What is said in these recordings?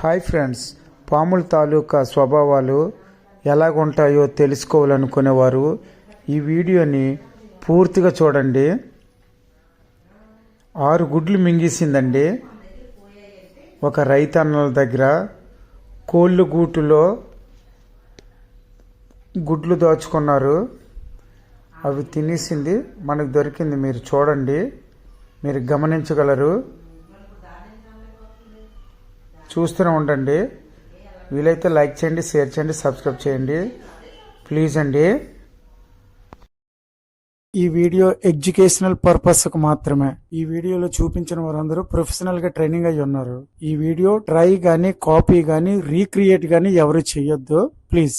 Hi friends పాముల తాలూకా స్వభావాలు ఎలాగుంటాయో తెలుసుకోవాలనుకునేవారు ఈ వీడియోని పూర్తిగా చూడండి. ఆరు గుడ్లు మింగేసిందండి. ఒక రైతన్నల దగ్గర కోళ్ళు గూటులో గుడ్లు దాచుకున్నారు. అవి తినేసింది మనకు దొరికింది మీరు చూడండి. మీరు గమనించగలరు. చూస్తూనే ఉండండి. వీలైతే లైక్ చేయండి షేర్ చేయండి సబ్స్క్రైబ్ చేయండి. ప్లీజ్ అండి. ఈ వీడియో ఎడ్యుకేషనల్ పర్పస్కు మాత్రమే. ఈ వీడియోలో చూపించిన వారందరూ ప్రొఫెషనల్గా ట్రైనింగ్ అయి ఉన్నారు. ఈ వీడియో ట్రై కానీ కాపీ కానీ రీక్రియేట్ కానీ ఎవరు చేయొద్దు. ప్లీజ్.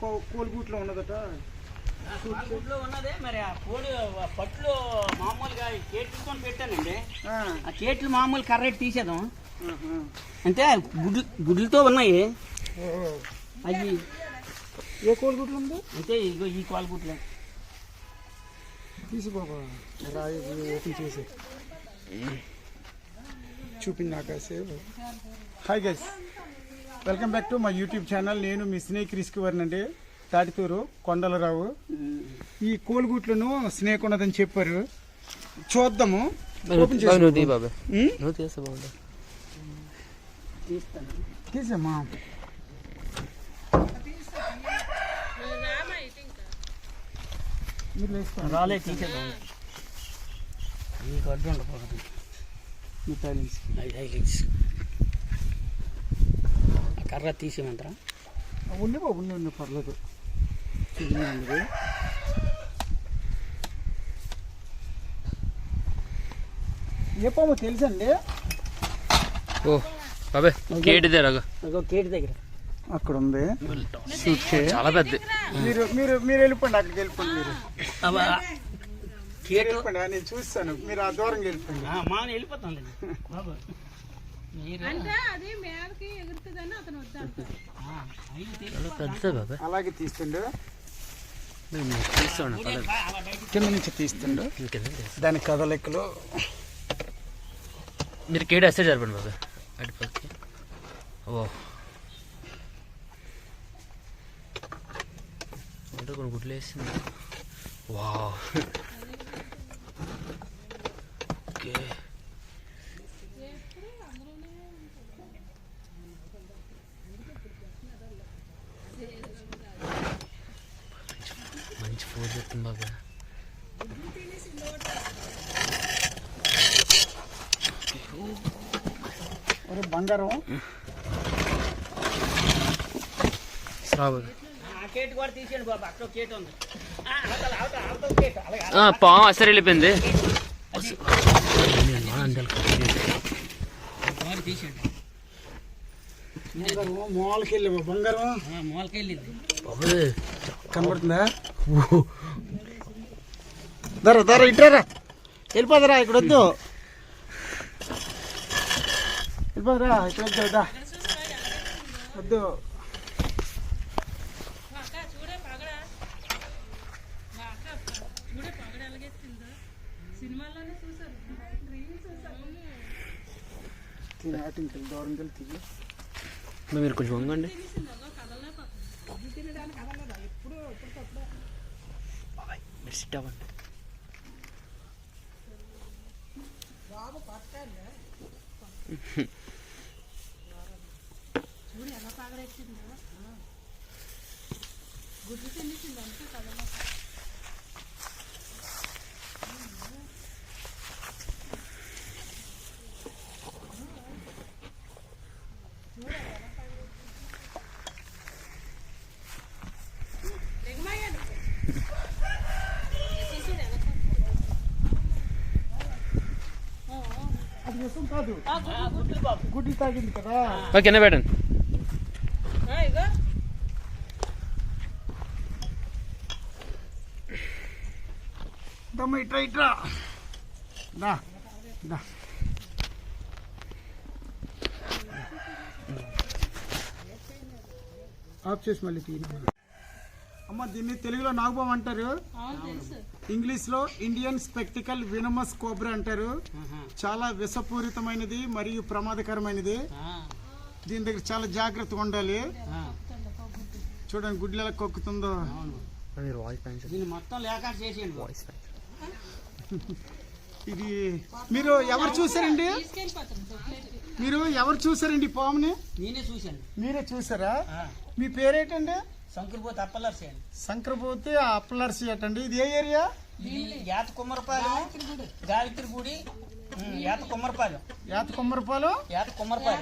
కోలుగూట్లో ఉన్నదట. గుడ్లో ఉన్నదే. మరి ఆ కోడి పట్లు మామూలుగా ఈ కేట్లతో పెట్టానండి. ఆ. కేట్లు మామూలు కర్రెట్ తీసేద్దాం. అంటే గుడ్లు గుడ్లతో ఉన్నాయి. అవి ఏ కోలుగుట్లు ఉంది? అంటే ఇగో ఈ కోల గుడ్లు తీసుకోబా రాయి ఓపెన్ చేసి. చూపింది నాకు hi guys welcome back to my YouTube channel. నేను మీ స్నేక్ రిస్క్ వర్నండి తాటితూరు కొండలరావు. ఈ కోలుగుట్లను స్నేక్ ఉన్నదని చెప్పారు. చూద్దాము. రాలే ఈ గడ్డు ఉండకూడదు. కర్ర తీసేయమంటారా ఉండి బాబు ఉండి ఉండి పర్లేదు. ఏ పాము తెలుసండి? ఓ బాబాయ్ కేట్ ఇగో కేటు దగ్గర. అక్కడ ఉంది. చాలా పెద్ద. మీరు మీరు మీరు వెళ్ళిపోండి అక్కడికి వెళ్ళిపోండి మీరు. కేటు వెళ్ళిపోండి నేను చూస్తాను. మీరు ఆ దూరం వెళ్ళిపోండి. మా వెళ్ళిపోతాం బాబు అంటే అది మేడకి ఎగురుతుందని అతను అలాగే తీస్తుండు. తీస్తాను కింద నుంచి తీస్తుండు? దాని కదలికలు. మీరు కేట్ వేస్తే జరపండి బాబాయ్ అటుపక్కకి ఓ. అంటే కొన్ని గుడ్లు వేసింది. వా ఓకే మంచి ఫోన్ చెప్తుంది బాబాయ్ ఒరే బంగారం శ్రావణ ఆ కేటు కూడా తీసేయండి బాబు అక్కడ ఒక కేటు ఉంది ఆ, అవతల అవతల అవతల కేటు అలాగే ఆ, పాము అసలు వెళ్ళిపోయింది బంగారం. మూలకెళ్ళింది కనబడుతుందా? దర దర ఇట్రారా వెళ్ళిపోదరా ఇక్కడ వద్దు వెళ్ళిపోదరా ఇక్కడ వద్దు వద్దా వద్దు అక్క చూడే పగడ మా అక్క చూడే పగడ ఎలాగెత్తిందో సినిమాల్లోనే చూసాను రీల్స్ చూసాను తిని అటుకి వెళ్ళి దూరం వెళ్ళి తిరిగి మీరు కొంచెం వంగండి మీరు సిట్ అవ్వండి చూడు ఎలా పగడెత్తిందో గుడ్లు తినేసింది అంతే కాదు గుడ్డి ఓకేనా పెట్టండి దమ్మ ఇట్రా ఇట్రా. దా దా. ఆఫ్ చేసి మళ్ళీ తీయండి అమ్మ దీన్ని తెలుగులో నాగబాబు అంటారు. ఇంగ్లీష్లో ఇండియన్ స్పెక్టికల్ వినమస్ కోబ్రా అంటారు. చాలా విషపూరితమైనది మరియు ప్రమాదకరమైనది. ఆ, దీని దగ్గర చాలా జాగ్రత్తగా ఉండాలి. చూడండి గుడ్లు ఎలా కొక్కుతుందో. దీన్ని మొత్తం లేక చేసేయండి ఇది మీరు ఎవరు చూసారండి? మీరు ఎవరు చూసారండి పాముని? నేనే చూశాను. మీరే చూసారా? మీ పేరేంటండి? శంకరపోతే అప్పలర్సి అండి. శంకరపోతి అప్పలర్సి అండి ఇది ఏ ఏరియా? యాత కుమ్మరపాలెం గాయత్రి గుడి ఉమ్, యాత కుమ్మరపాలెం? యాత కొమ్మరపాలెం. యాత కుమ్మరపాలెం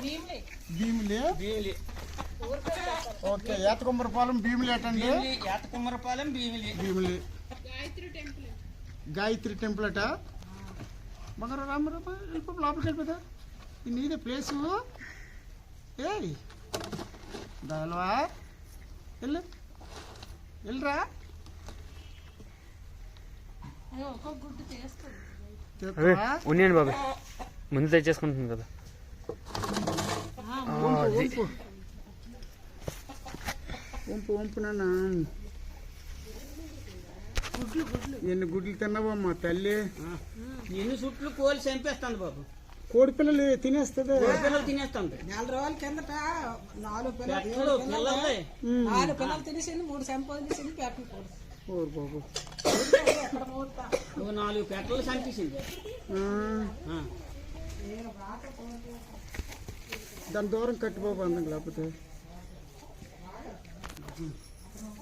భీమ్లే. భీమిలి? భీమిలి. ఓకే యాత కొమ్మరపాలెం భీమిలి అటండి. భీమిలి యాత కుమ్మరపాలెం భీమిలి. భీమిలి. గాయత్రి టెంపుల్ అట. బంగారు రామ రామ వెళ్ళిపో లోపలికి వెళ్ళిపోతా. ఇది నీదే ప్లేసు ఏయ్! దాల్వా వెళ్ళు. వెళ్ళరా? ఉన్నాయండి బాబాయ్ ముందు తెచ్చేసుకుంటుంది కదా. వంపు వంపు నాన్న. ఎన్ని గుడ్లు తిన్నావమ్మా తల్లి? ఎన్ని చుట్లు కోలి చంపేస్తాను బాబు. కోడి పిల్లలు తినేస్తుంది? పిల్లలు తినేస్తాను నెల రోజుల కిందట నాలుగు పిల్లలు నాలుగు పిల్లలు తినేసింది మూడు కూడా. ఓరు బాబు. నాలుగు పెట్టలు చంపేసింది. దాని దూరం కట్టి బాబు అందం లేకపోతే.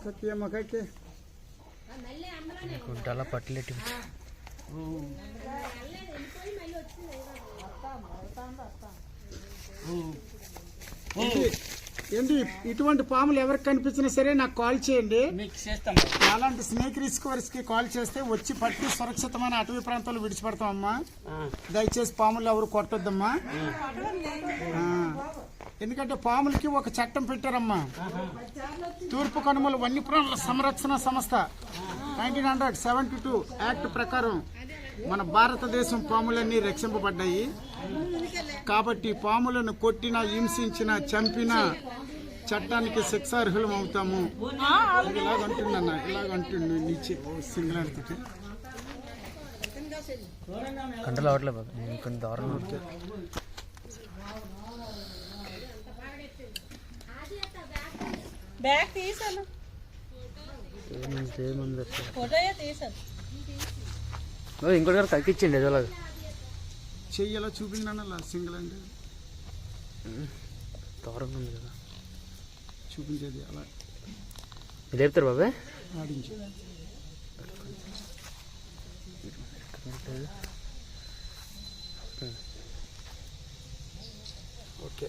కట్టి అమ్మ కట్టి గుడ్డలా పట్టులెట్టి ఏంటి- ఇటువంటి పాములు ఎవరికి కనిపించినా సరే నాకు కాల్ చేయండి. అలాంటి స్నేక్ రిస్కవర్స్కి కాల్ చేస్తే వచ్చి పట్టి సురక్షితమైన అటవీ ప్రాంతాల్లో విడిచిపెడతామమ్మా. ఆ, దయచేసి పాములు ఎవరు కొట్టొద్దమ్మా. ఆ. ఎందుకంటే పాములకి ఒక చట్టం పెట్టారమ్మా. తూర్పు కనుమల వన్యప్రాణుల సంరక్షణ సంస్థ. Nineteen hundred seventy two act ప్రకారం మన భారతదేశం పాములన్నీ రక్షింపబడ్డాయి. కాబట్టి పాములను కొట్టిన హింసించిన చంపిన చట్టానికి శిక్షార్హులం అవుతాము. ఇలాగ ఇలాగంటుంది ఇలాగ సింగిల్ అడుగుతుంది కంటలు అవట్లేదు కొన్ని దారుణం బ్యాగ్ తీసాను. ఫోటోయే తీసాను. ఇంకోటి గారు తగ్గించండి ఏదోలాగా చెయ్యి ఎలా చూపించానಲ್ಲ సింగిల్ అంటే? దారుణంగా ఉంది కదా. చూపించేది అలా. లేపుతారు బాబాయ్ ఆడించు. ఓకే.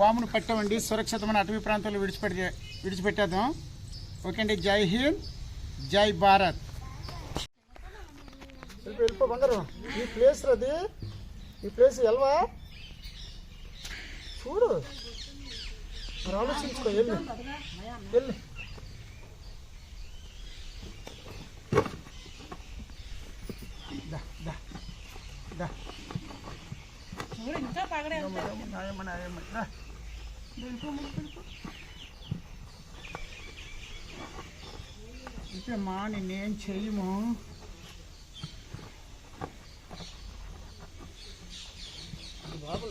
పామును పట్టమండి. సురక్షితమైన అటవీ ప్రాంతాల్లో విడిచిపెట్టి విడిచిపెట్టేద్దాం. ఓకే అండి జై హింద్. జై భారత్. వెళ్ళిపో బంగారు ఈ ప్లేస్ అది ఈ ప్లేస్ ఎల్వా? చూడు. ఆలోచించుకో వెళ్ళి. వెళ్ళి దా దా దా చూడు ఇంకా పగడే వెళ్తాయి. నాయమ్మ నాయమ్మ రా వెళ్ళిపో ముందుకు వెళ్ళిపో ఇప్పమ్మా నిన్నేం చెయ్యము బాబు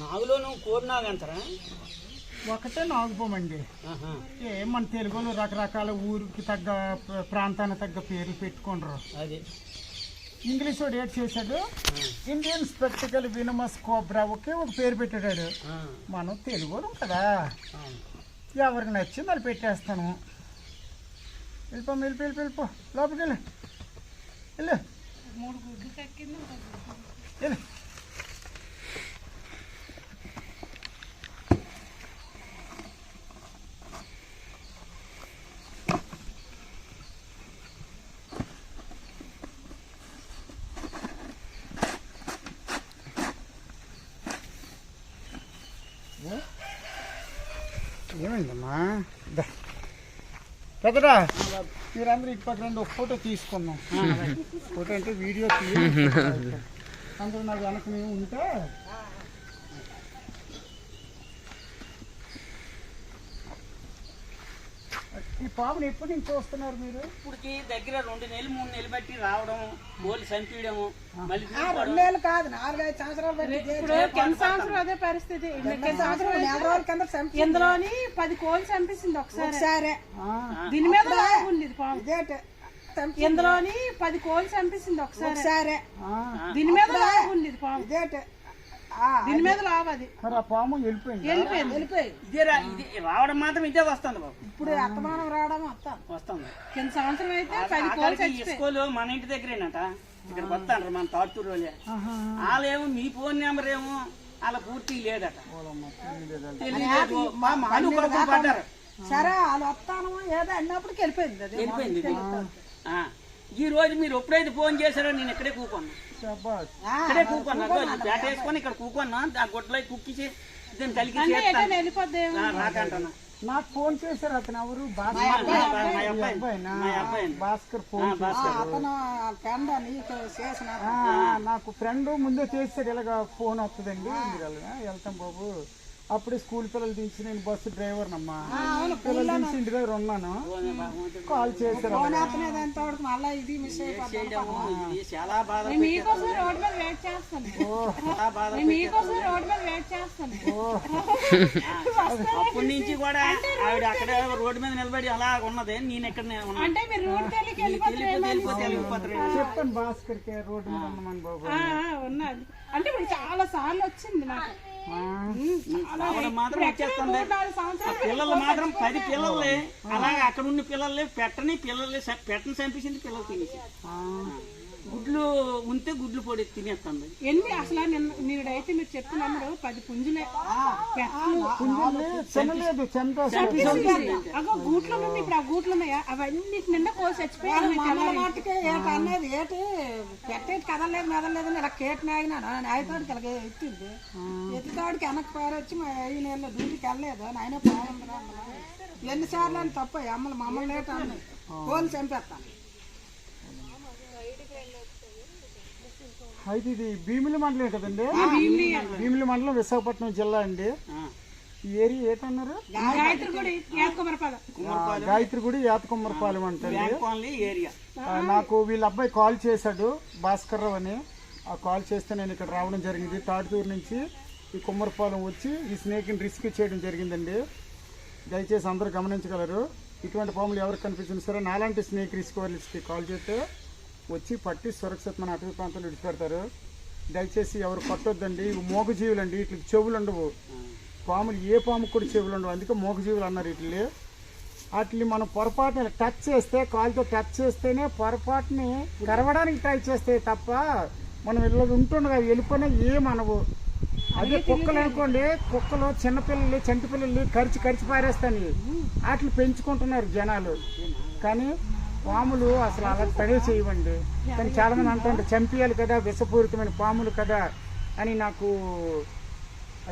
నాగులోను కోడి నాగు అంటారా? ఒకటే నాగుపోమండి ఏ మన తెలుగులో రకరకాల ఊరికి తగ్గ ప్ర- ప్రాంతానికి తగ్గ పేర్లు పెట్టుకుంటారు అది. ఇంగ్లీష్ వాడు ఏడ్ చేశాడు. ఇండియన్ స్పెక్టికల్ వినమస్ కోబ్రా ఒకే ఒక పేరు పెట్టాడు మనం తెలుగు కదా. ఎవరికి నచ్చింది అది పెట్టేస్తాను. వెళ్ళిపో వెళ్ళిపో వెళ్ళిపో వెళ్ళిపో లోపలికి వెళ్ళు. వెళ్ళు. మూడు గుడ్లు. వెళ్ళు. ఏమైందమ్మా. పెద్దరా మీరందరూ పక్క రండి ఒక ఫోటో తీసుకున్నాం ఫోటో అంటే వీడియో తీయ అందరూ నాకు వెనక మేము ఉంటే ఈ పాపను ఎప్పటి నుంచి చూస్తున్నారు మీరు? ఇప్పటికి దగ్గర రెండు నెలలు మూడు నెలలు బట్టి రావడం గోలు మళ్ళీ ఆ, రెండు నెలలు కాదు నాలుగైదు సంవత్సరాలు బట్టి ఇప్పుడు కింద సంవత్సరం అదే పరిస్థితి. ఇందులోని పది కోళ్ళు చంపేసింది ఒకసారి. దీని మీద ఉంది పాము. ఇందులోని పది కోళ్ళు చంపేసింది ఒకసారి. దీని మీద ఉంది పాము. ఇదేట? దీని మీద అది. మరి ఆ పాము వెళ్ళిపోయింది. వెళ్ళిపోయింది. వెళ్ళిపోయి ఇదే రా ఇది రావడం మాత్రం ఇదే వస్తుంది బాబు. ఇప్పుడు అత్తమానం రావడం వస్తాం. వస్తుంది. కింద సంవత్సరం అయితే పది కోళ్ళు ఆఖరికి ఈ చచ్చిపోయి స్కూల్ మన ఇంటి దగ్గరేనట. ఇక్కడ వస్తాను మన తాడుతూరు వాళ్ళే వాళ్ళేమో మీ ఫోన్ నెంబర్ ఏమో వాళ్ళ పూర్తి లేదట. తెలియలేదు మా మాలు పడ్డారు. సరే వాళ్ళు వస్తాను ఏదో అన్నప్పటికి వెళ్ళిపోయింది అది. వెళ్ళిపోయింది. ఇది. ఆ. ఈ రోజు మీరు ఎప్పుడైతే ఫోన్ చేశారో నేను ఇక్కడే కూకున్నా. ఇక్కడే కూకున్నా అదిగో ఈ పేట వేసుకొని ఇక్కడ కూకున్నా ఆ గుడ్లో కుక్కిసి దీన్ని కలిగి అంటే ఎటైనా చేస్తాను వెళ్ళిపోద్దేమో ఆ, రాకంటున్నా నాకు ఫోన్ చేశారు అతను ఎవరు? భాస్కర్. ఫోన్ నీకు ఫ్రెండ్ ముందే చేస్తాడు ఇలాగ ఫోన్ వస్తుందండి. వెళ్తాం బాబు. అప్పుడే స్కూల్ పిల్లలు దించి నేను బస్సు డ్రైవర్ అమ్మా పిల్లలు దించి ఇంటి దగ్గర ఉన్నాను కాల్ చేశారు ఫోన్ ఎత్తనేది ఎంత వరకు మళ్ళీ ఇది మిస్ అయిపోతుంది చేయడము ఇది చాలా బాధ నేను మీకోసం రోడ్డు మీద వెయిట్ చేస్తాను. చాలా బాధ నేను మీకోసం రోడ్డు మీద వెయిట్ చేస్తాను. అప్పటి నుంచి కూడా ఆవిడ అక్కడే రోడ్డు మీద నిలబడి అలా ఉన్నది నేను ఇక్కడ చెప్పండి భాస్కర్కి రోడ్డు మీద ఉన్నామని బాబు. అంటే ఇప్పుడు చాలా సార్లు వచ్చింది నాకు. మాత్రం వచ్చేస్తుంది. పిల్లలు మాత్రం పది పిల్లలే. అలాగే అక్కడ ఉన్న పిల్లలే పెట్టని పిల్లలే పెట్టని చంపేసింది పిల్లలు తినేసి. గుడ్లు ఉంటే గుడ్లు పొడి తినేస్తుంది ఎన్ని? అసలు నిన్న నేడైతే మీరు చెప్తున్నప్పుడు పది పుంజులే. అగో గూట్లు ఇప్పుడు ఆ గూట్లు ఉన్నాయా? అవన్నీ నిండా కోసి మమ్మల్ని మట్టుకే ఏట అనేది ఏటి? పెట్టేటి కదలేదు మెదలేదు అని ఇలా కేటి ఆగినాను నాయతోడికి ఇలాగ ఎత్తింది. ఎత్తితోడికి వెనక్కి పారొచ్చి మా ఈ నెలలో డ్యూటీకి వెళ్ళలేదు. నాయన పోవాలి ఎన్నిసార్లు అని తప్ప అమ్మలు మమ్మల్ని లేట అన్నది ఫోన్ చంపేస్తాను. అయితే ఇది భీమిలి మండలం కదండి? భీమిలి. మండలం విశాఖపట్నం జిల్లా అండి. ఈ ఏరియా ఏటన్నారు? గాయత్రిగుడి యాతకొమ్మరపాలెం అంటండి ఆ, నాకు వీళ్ళ అబ్బాయి కాల్ చేశాడు భాస్కర్ రావు అని. ఆ కాల్ చేస్తే నేను ఇక్కడ రావడం జరిగింది. తాటితూరు నుంచి ఈ కుమ్మరపాలెం వచ్చి ఈ స్నేక్ని రిస్క్ చేయడం జరిగిందండి. దయచేసి అందరూ గమనించగలరు. ఇటువంటి పాములు ఎవరికి కనిపించినా సరే నాలాంటి స్నేక్ రిస్క్ వర్లిస్కి కాల్ చేస్తే వచ్చి పట్టి సురక్షితమైన అటవీ ప్రాంతంలో విడిచిపెడతారు. దయచేసి ఎవరు పట్టొద్దండి ఇవి మోగజీవులు అండి వీటికి చెవులు ఉండవు. పాములు ఏ పాముకు కూడా చెవులు ఉండవు. అందుకే మోగజీవులు అన్నారు వీటిని వాటిని మనం పొరపాటున టచ్ చేస్తే కాలుతో టచ్ చేస్తేనే పొరపాటుని కరవడానికి ట్రై చేస్తే తప్ప మనం ఇలా ఉంటుండగా వెళ్ళిపోయినా ఏమనవు. అదే కుక్కలు అనుకోండి. కుక్కలు చిన్నపిల్లలు చంటి పిల్లలు కరిచి కరిచి పారేస్తాయి. వాటిని పెంచుకుంటున్నారు జనాలు. కానీ పాములు అసలు అలా పడే చేయవండి కానీ చాలా మంది అంటుంటారు చంపియాలి కదా విషపూరితమైన పాములు కదా అని నాకు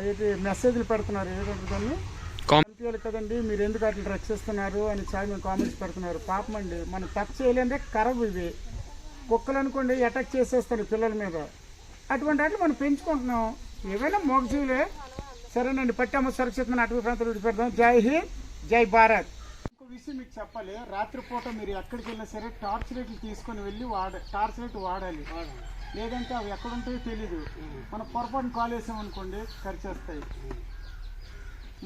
అయితే మెసేజ్లు పెడుతున్నారు. ఏదంటే దాన్ని చంపేయాలి కదండి మీరు ఎందుకు అట్లా రక్షిస్తున్నారు అని చాలా మంది కామెంట్స్ పెడుతున్నారు. పాపం అండి మనం టచ్ చేయలేంటే కరవు ఇవి. కుక్కలు అనుకోండి అటాక్ చేసేస్తారు పిల్లల మీద. అటువంటి వాటిని మనం పెంచుకుంటున్నాం. ఏవైనా మోగజీవులే సరేనండి పట్టామ సురక్షితమైన అటవీ ప్రాంతాలు విడిచిపెడదాం. జై హింద్ జై భారత్. విషయం మీకు చెప్పాలి. రాత్రిపూట మీరు ఎక్కడికి వెళ్ళినా సరే టార్చ్ లైట్లు తీసుకొని వెళ్ళి వాడ టార్చ్ లైట్ వాడాలి. లేదంటే అవి ఎక్కడ ఉంటాయో తెలీదు మనం పొరపాటున కాల్ వేసామనుకోండి ఖర్చేస్తాయి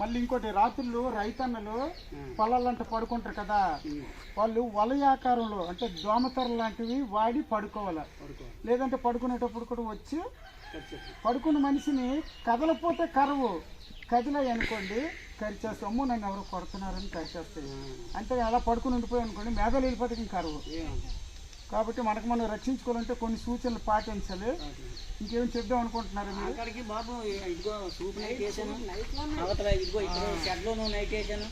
మళ్ళీ ఇంకోటి రాత్రులు రైతన్నలు పొలాలంట పడుకుంటారు కదా. వాళ్ళు వలయాకారంలో అంటే దోమతెర లాంటివి వాడి పడుకోవాలి. లేదంటే పడుకునేటప్పుడు కూడా వచ్చి పడుకున్న మనిషిని కదలపోతే కరవు. కదిలాయి అనుకోండి కరిచేస్తాయి అమ్మో నన్ను ఎవరు కొడుతున్నారని కరిచేస్తాయి. అంటే అలా పడుకుని ఉండిపోయి అనుకోండి మేఘాలు వెళ్ళిపోతే ఇంక కరువు కాబట్టి మనకు మనం రక్షించుకోవాలంటే కొన్ని సూచనలు పాటించాలి. ఇంకేం చెప్దాం అనుకుంటున్నారు మీరు? అక్కడికి బాబు ఇదిగో సూప్ నైట్ వేసాను అవతల ఇదిగో ఇక్కడ షెడ్లోనూ నైట్ వేసాను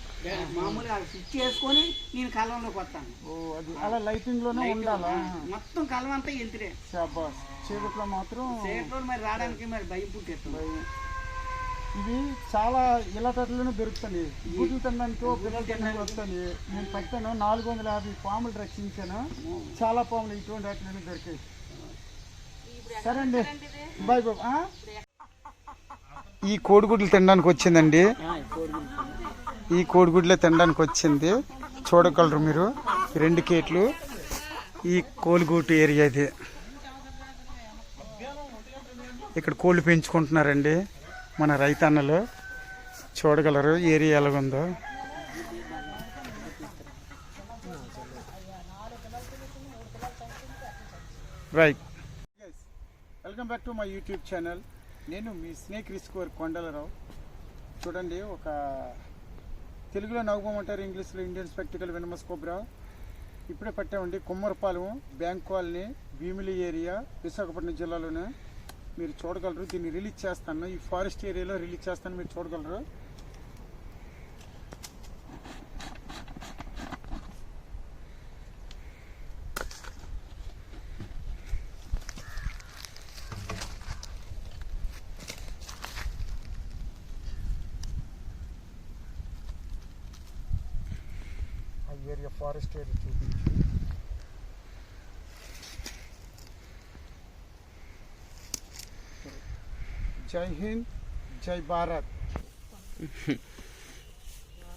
మామూలుగా స్విచ్ చేసుకొని నేను కలంలోకి వస్తాను ఓ అది అలా లైటింగ్లోనే ఉండాలా? మొత్తం కలం అంతా ఎంతిరే చీకట్లో మాత్రం మరి రావడానికి మరి భయం పుట్టేస్తుంది. ఇవి చాలా ఇలాటట్లోనే దొరుకుతాయి గుడ్లు తినడానికి పిల్లలు తినడానికి వస్తాయి నేను పెట్టాను. నాలుగు వందల యాభై పాములు రక్షించాను. చాలా పాములు ఇటువంటి వాటిలోనే దొరికాయి. సరే అండి. బాయ్ బాబు. ఈ కోడిగుడ్లు తినడానికి వచ్చిందండి. ఈ కోడిగుడ్లు. కోడిగుడ్లే తినడానికి వచ్చింది. చూడగలరు మీరు. రెండు కేట్లు. ఈ కోలుగూటు ఏరియా ఇది. ఇక్కడ కోళ్ళు పెంచుకుంటున్నారండి. మన రైతన్నలు చూడగలరు ఏరియా ఎలాగుందో. Right welcome back to my YouTube channel నేను మీ స్నేక్ రిస్కోర్ కొండలరావు. చూడండి ఒక తెలుగులో నవ్వుకోమంటారు ఇంగ్లీష్లో ఇండియన్ స్పెక్టికల్ వినమస్ కోబ్రా ఇప్పుడే పట్టామండి Kummarapalem bank colony Bhimili area Visakhapatnam జిల్లాలోనే. మీరు చూడగలరు. దీన్ని రిలీజ్ చేస్తాను. ఈ ఫారెస్ట్ ఏరియాలో రిలీజ్ చేస్తాను. మీరు చూడగలరు. ఆ ఏరియా ఫారెస్ట్ ఏరియా చూపించు. జై హింద్ జై భారత్